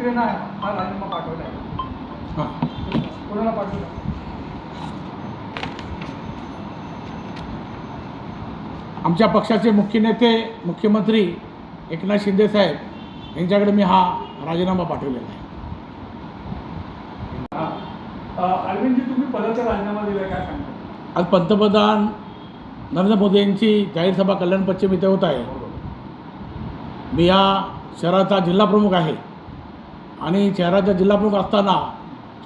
मंत्र्यांना हा राजीनामा पाठवला आहे हां. कोणाला पाठवला आमच्या पक्षाचे मुख्य नेते मुख्यमंत्री एकनाथ शिंदे साहेब यांच्याकडे मी हा राजीनामा पाठवलेला आहे. अरविंदजी तुम्ही पदाचा राजीनामा दिला काय सांगता? आज पंतप्रधान नरेंद्र मोदी यांची जाहीर सभा कल्याण पश्चिम इथे होत आहे. मी या शहराचा जिल्हाप्रमुख आहे. आणि शहराचा जिल्हाप्रमुख असताना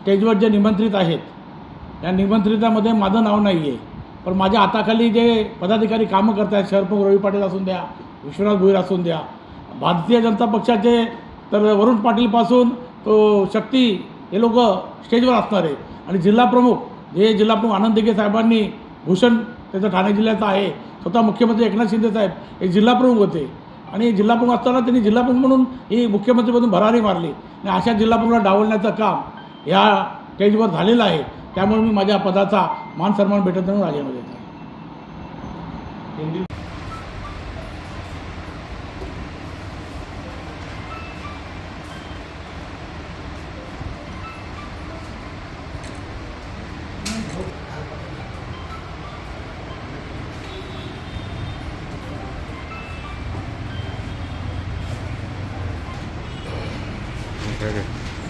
स्टेजवर जे निमंत्रित आहेत या निमंत्रितामध्ये माझं नाव नाही आहे पण माझ्या हाताखाली जे पदाधिकारी कामं करत आहेत शहरप्रमुख रवी पाटील असून द्या विश्वनाथ भोईर असून द्या भारतीय जनता पक्षाचे तर वरुण पाटीलपासून तो शक्ती हे लोक स्टेजवर असणार. आहे आणि जिल्हाप्रमुख जे जिल्हाप्रमुख आनंद दिघे साहेबांनी भूषण त्याचं ठाणे जिल्ह्याचं आहे स्वतः मुख्यमंत्री एकनाथ शिंदे साहेब हे जिल्हाप्रमुख होते. आणि जिल्हाप्रमुख असताना त्यांनी जिल्हाप्रमुख म्हणून ही मुख्यमंत्रीमधून भरारी मारली. आणि अशा जिल्हाप्रमुखला डावलण्याचं काम या स्टेजवर झालेलं आहे. त्यामुळे मी माझ्या पदाचा मान सन्मान भेटत म्हणून राजीनामा देत Evet.